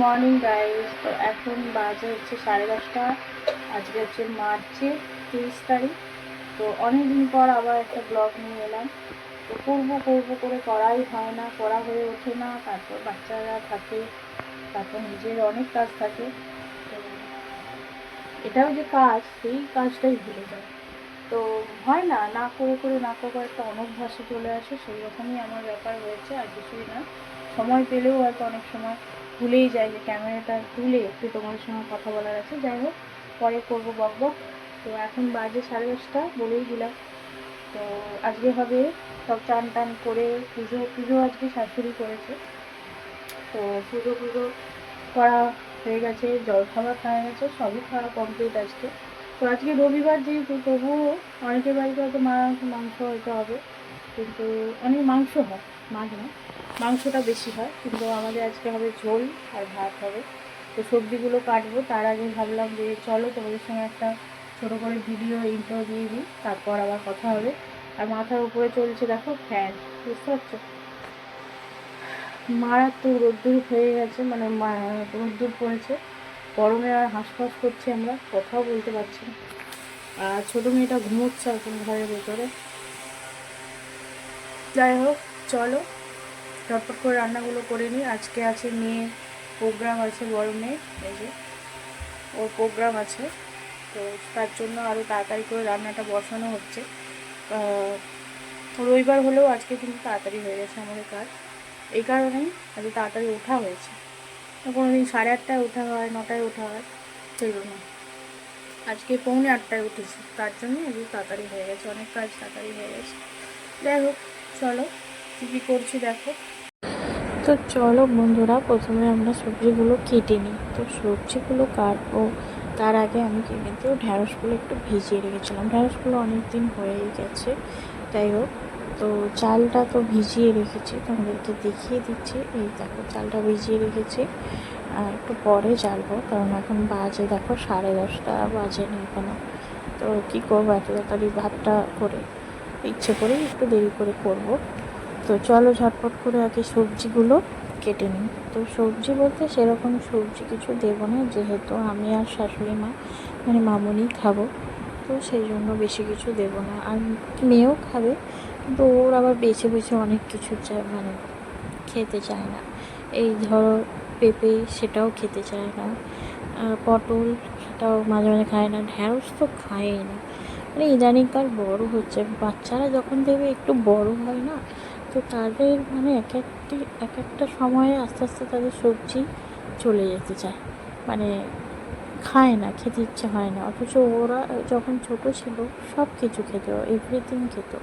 Morning guys তো এখন বাজে হচ্ছে সাড়ে দশটা। আজকে হচ্ছে মার্চের তেইশ তারিখ। তো অনেকদিন পর আবার একটা ব্লগ নিয়ে এলাম। তো করব করব করে করাই হয় না, করা হয়ে ওঠে না। তারপর বাচ্চারা থাকে, তারপর নিজের অনেক কাজ থাকে। তো এটাও যে কাজ, সেই কাজটাই ভুলে যায় তো হয় না না করে করে, না করে একটা অনভ্যাসে চলে আসে। সেই রকমই আমার ব্যাপার হয়েছে, আর কিছুই না। সময় পেলেও হয়তো অনেক সময় ভুলেই যাই যে ক্যামেরাটা তুলে একটু তোমাদের সঙ্গে কথা বলার আছে। যাই হোক, পরে করব বক বক। তো এখন বাজে সাড়ে দশটা, বলেই দিলাম। তো আজকে হবে সব চান টান করে পুজো পুজো আজকে শাশুড়ি করেছে। তো পুজো পুজো করা হয়ে গেছে, জল খাবার খাওয়া গেছে, সবই খাওয়া কমপ্লিট আজকে। তো আজকে রবিবার যেহেতু, তবুও অনেকের বাড়িতে হয়তো মাছ, মাংস হয়তো হবে, কিন্তু অনেক মাংস হয়। মাছ না মাংসটা বেশি হয়, কিন্তু আমাদের আজকে হবে ঝোল আর ভাত হবে। তো সবজিগুলো কাটবো, তার আগে ভাবলাম যে চলো তোমাদের সঙ্গে একটা ছোটো করে ভিডিও ইন্ট্রো দিয়ে দিই, তারপর আবার কথা হবে। আর মাথার উপরে চলছে দেখো ফ্যান বুঝতে পারছ? মারাত্মক রোদ্দুর হয়ে গেছে মানে রোদ্দুর পড়েছে। গরমে আর হাঁসফাঁস করছি আমরা, কথাও বলতে পারছি না। আর ছোটো মেয়েটা ঘুমোচ্ছে এখন ঘরের ভেতরে। যাই হোক চলো চটপট করে রান্নাগুলো করে নিই। আজকে আছে মেয়ে, প্রোগ্রাম আছে বড় মেয়ে, এই যে ওর প্রোগ্রাম আছে। তো তার জন্য আরও তাড়াতাড়ি করে রান্নাটা বসানো হচ্ছে। রবিবার হলেও আজকে কিন্তু তাড়াতাড়ি হয়ে গেছে আমাদের কাজ। এই কারণেই আজকে তাড়াতাড়ি ওঠা হয়েছে। কোনো দিন সাড়ে আটটায় ওঠা হয়, নটায় ওঠা হয়, সেই জন্য। আজকে পৌনে আটটায় উঠেছি, তার জন্য আজকে তাড়াতাড়ি হয়ে গেছে, অনেক কাজ তাড়াতাড়ি হয়ে গেছে। যাই হোক, চলো। কী কী করছি দেখো। তো চলো বন্ধুরা, প্রথমে আমরা সবজিগুলো কেটে নিই। তো সবজিগুলো কাটবো। তার আগে আমি কিন্তু ঢ্যাঁড়সগুলো একটু ভিজিয়ে রেখেছিলাম। ঢ্যাঁড়সগুলো অনেক দিন হয়েই গেছে। যাই হোক, তো চালটা তো ভিজিয়ে রেখেছি, তোমাদেরকে দেখিয়ে দিচ্ছি। এই দেখো, চালটা ভিজিয়ে রেখেছি। আর একটু পরে জ্বালবো, কারণ এখন বাজে। দেখো, সাড়ে দশটা বাজে না এখনও। তো কী করব, এত তাড়াতাড়ি ভাতটা করে ইচ্ছে করে একটু দেরি করে করব। তো চলো ঝটপট করে আগে সবজিগুলো কেটে নিই। তো সবজি বলতে সেরকম সবজি কিছু দেবো না, যেহেতু আমি আর শাশুড়ি মা মানে মামুনি খাব, তো সেই জন্য বেশি কিছু দেবো না। আর মেয়েও খাবে, কিন্তু ওর আবার বেছে বেছে অনেক কিছু চায় মানে খেতে চায় না। এই ধরো পেঁপে সেটাও খেতে চায় না পটল সেটাও মাঝে মাঝে খায় না, ঢ্যাঁড়স তো খায়ই না। মানে ইদানিংকার বড় হচ্ছে, বাচ্চারা যখন দেবে একটু বড় হয় না তো তাদের মানে এক একটি, এক একটা সময়ে আস্তে আস্তে তাদের সবজি চলে যেতে চায়। মানে খায় না, খেতে ইচ্ছে হয় না। অথচ ওরা যখন ছোট ছিল সব কিছু খেত এভরিথিং খেত।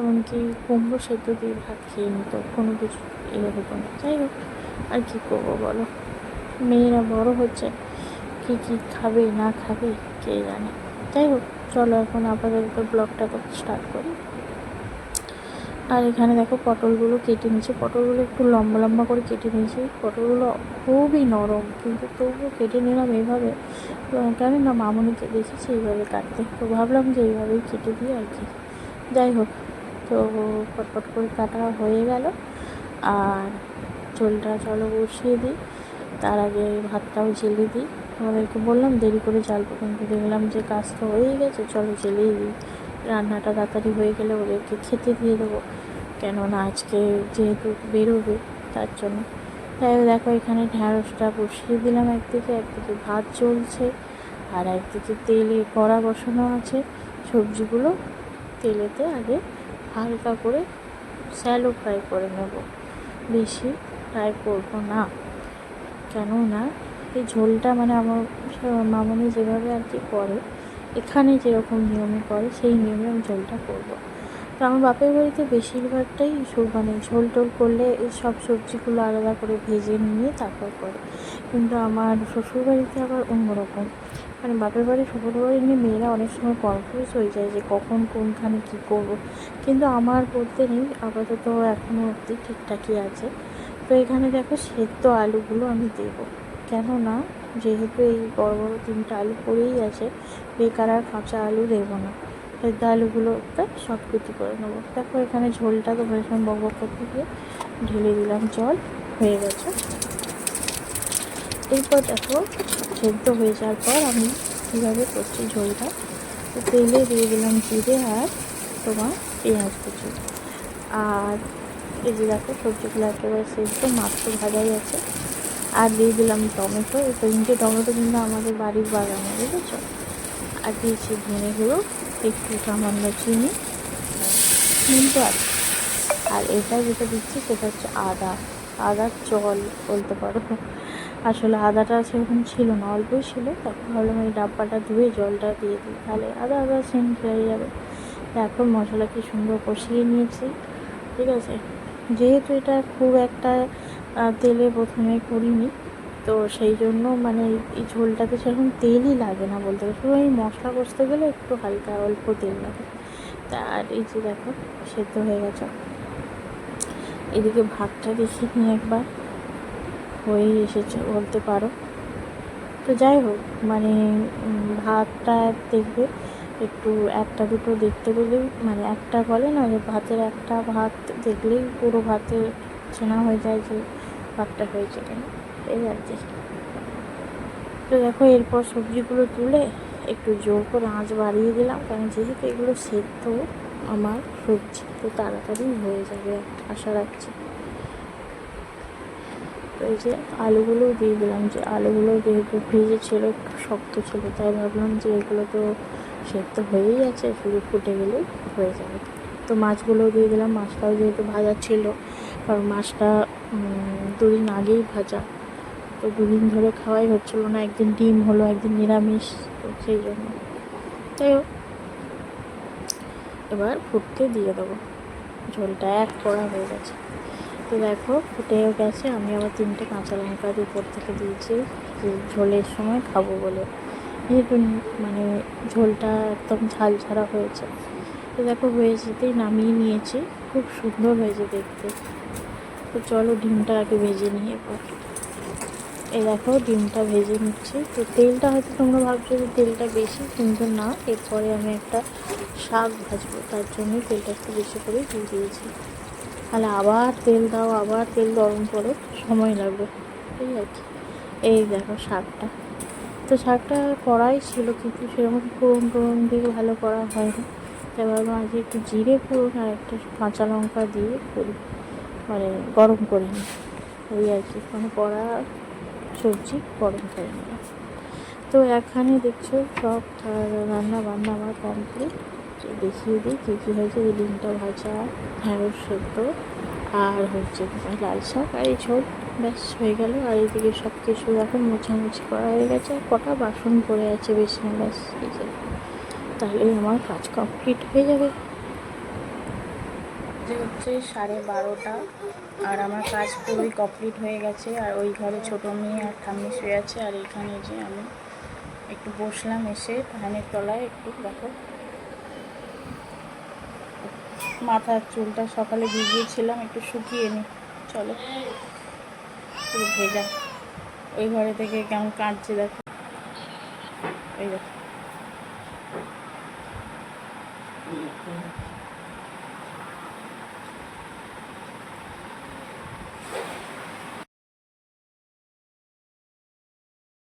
এমনকি কুমড়ো সেদ্ধ দিয়ে ভাত খেয়ে নিত, কোনো কিছু ইয়ে হতো না। যাই হোক, আর কী করব বলো? মেয়েরা বড় হচ্ছে, কী কী খাবে, না খাবে, কে জানে? যাই হোক, চলো এখন আপাতত ব্লগটা স্টার্ট করি। আর এখানে দেখো পটলগুলো কেটে নিয়েছি। পটলগুলো একটু লম্বা লম্বা করে কেটে নিয়েছি। পটলগুলো খুবই নরম, কিন্তু তবুও কেটে নিলাম এইভাবে কেন না মামুনিকে দেখেছি এইভাবে কাটতে। তো ভাবলাম যে এইভাবেই কেটে দিই আর কি। যাই হোক, তো পটপট করে কাটা হয়ে গেল। আর ঝোলটা চলো বসিয়ে দিই। তার আগে ভাতটাও জেলে দিই। আমাদেরকে বললাম দেরি করে জ্বালবো কিন্তু দেখলাম যে কাজ তো হয়েই গেছে, চলো জেলেই দিই। রান্নাটা তাড়াতাড়ি হয়ে গেলে ওদেরকে খেতে দিয়ে দেবো। কেননা আজকে যেহেতু বেরোবে, তার জন্য। তাই দেখো এখানে ঢ্যাঁড়সটা বসিয়ে দিলাম একদিকে একদিকে ভাত চলছে, আর একদিকে তেলে কড়া বসানো আছে। সবজিগুলো তেলেতে আগে হালকা করে স্যালো ফ্রাই করে নেব। বেশি ফ্রাই করব না। কেননা এই ঝোলটা মানে আমার মামনি যেভাবে আর কি করে এখানে যেরকম নিয়মে করে, সেই নিয়মে আমি ঝোলটা করব। তো আমার বাপের বাড়িতে বেশিরভাগটাই মানে ঝোল টোল করলে সব সবজিগুলো আলাদা করে ভেজে নিয়ে তারপর করে। কিন্তু আমার শ্বশুর বাড়িতে আবার অন্যরকম। মানে বাপের বাড়ি, শ্বশুর বাড়ি নিয়ে মেয়েরা অনেক সময় কনফিউজ হয়ে যায় যে কখন, কোনখানে কী করব। কিন্তু আমার বলতে নেই, আপাতত এখনও অবধি ঠিকঠাকই আছে। তো এখানে দেখো সেদ্ধ আলুগুলো আমি দেবো। কেননা যেহেতু এই বড় বড় তিনটা আলু পড়েই আছে, বেকার আর কাঁচা আলু দেবো না। সেদ্ধ আলুগুলোতে সব কুচি করে নেব। দেখো এখানে ঝোলটা তো ভীষণ বক করতে গিয়ে ঢেলে দিলাম, জল হয়ে গেছে। এরপর দেখো সেদ্ধ হয়ে যাওয়ার পর আমি কীভাবে করছি ঝোলটা, তো তেলে দিয়ে দিলাম জিরে আর তোমার পেঁয়াজ কুচি। আর এই যে দেখো সবজিগুলো একেবারে সেদ্ধ, মাত্র ভাজাই আছে। আর দিয়ে দিলাম টমেটো। এই তিনটে টমেটো কিন্তু আমাদের বাড়ির বাগানে, বুঝেছ? আর দিয়েছি ধনে গুঁড়ো, একটু সামান্য চিনি, কিন্তু আছে আর এটা যেটা দিচ্ছি সেটা হচ্ছে আদা। আদার জল বলতে পারো। আসলে আদাটা সেরকম ছিল না, অল্পই ছিল। তখন ভাবলাম এই ডাব্বাটা ধুয়ে জলটা দিয়ে দিই, তাহলে আদা আদা সেন্ট হয়ে যাবে। তো এখন মশলা কি সুন্দর কষিয়ে নিয়েছি, ঠিক আছে? যেহেতু এটা খুব একটা তেলে প্রথমে করিনি। তো সেই জন্য মানে এই ঝোলটাতে সেরকম তেলই লাগে না বলতে গেলে। শুধু এই মশলা কষতে গেলে একটু হালকা অল্প তেল লাগে। তা আর এই যে দেখো, সেদ্ধ হয়ে গেছে। এদিকে ভাতটা দেখি নিয়ে একবার। হয়ে এসেছে বলতে পারো। তো যাই হোক মানে ভাতটা দেখবে, একটু একটা দুটো দেখতে পেলেই মানে একটা বলে না যে ভাতের একটা ভাত দেখলেই পুরো ভাতে চেনা হয়ে যায় যে ভাতটা হয়েছে কেন? কি তো দেখো, এরপর সবজিগুলো তুলে একটু জোর করে আঁচ বাড়িয়ে দিলাম, কারণ যেহেতু এগুলো সেদ্ধ আমার সবজি, তো তাড়াতাড়ি হয়ে যাবে আশা রাখছি। তো এই যে আলুগুলোও দিয়ে দিলাম, যে আলুগুলো যেহেতু ভেজে ছিল একটু শক্ত ছিল, তাই ভাবলাম যে এগুলো তো সেদ্ধ হয়েই আছে, শুধু ফুটে গেলেই হয়ে যাবে। তো মাছগুলোও দিয়ে দিলাম, মাছটাও যেহেতু ভাজা ছিল কারণ মাছটা দুদিন আগেই ভাজা। তো দুদিন ধরে খাওয়াই হচ্ছিল না, একদিন ডিম হলো, একদিন নিরামিষ, তো সেই জন্য। তাই হোক, এবার ফুটতে দিয়ে দেবো। ঝোলটা এক কড়া হয়ে গেছে। তো দেখো, ফুটেও গেছে, আমি আবার তিনটে কাঁচা লঙ্কা উপর থেকে দিয়েছি ঝোলের সময় খাব বলে। যেহেতু মানে ঝোলটা একদম ঝাল ছাড়া হয়েছে। তো দেখো, হয়ে যেতেই নামিয়ে নিয়েছি, খুব সুন্দর হয়েছে দেখতে। তো চলো ডিমটা আগে ভেজে নিয়ে এবার এই দেখো, ডিমটা ভেজে নিচ্ছি। তো তেলটা হয়তো তোমরা ভাবছ যে তেলটা বেশি, কিন্তু না। এরপরে আমি একটা শাক ভাজবো, তার জন্যই তেলটা একটু বেশি করে দিয়ে দিয়েছি। তাহলে আবার তেল দাও, আবার তেল গরম করো, সময় লাগবে। এই আর কি। এই দেখো শাকটা। তো শাকটা করাই ছিল, কিন্তু সেরকম ফোড়ন টোড়ন দিয়ে ভালো করা হয়নি। এবার আজকে একটু জিরে ফোড়ন আর একটা কাঁচা লঙ্কা দিয়ে করি মানে গরম করে নিই। এই আর কি মানে কড়া সবজি গরম করে নিলাম তো এখানে দেখছ সব রান্না বান্না আমার কমপ্লিট দেখিয়ে দিই কী কী হয়েছে। ডিমটা ভাজা, ঢেঁড়স সেদ্ধ, আর হচ্ছে তোমার লাল শাক। আর এই ঝোল ব্যাস হয়ে গেল। আর এইদিকে সব কিছু এখন মোছামুছি করা হয়ে গেছে। আর কটা বাসন পড়ে আছে বেশি ব্যাস তাহলেই আমার কাজ কমপ্লিট হয়ে যাবে। যে হচ্ছে সাড়ে বারোটা। আর আমার কাজ পুরোই কমপ্লিট হয়ে গেছে। আর ওই ঘরে ছোটো মেয়ে আর ঠাম্মি শুয়ে আছে। আর এইখানে যে আমি একটু বসলাম এসে, ফ্যানের তলায় একটু, দেখো। মাথার চুলটা সকালে ভিজিয়েছিলাম, একটু শুকিয়ে নি। চলো পুরো ভেজা। ওই ঘরে থেকে কেমন কাটছে দেখো। এই দেখো।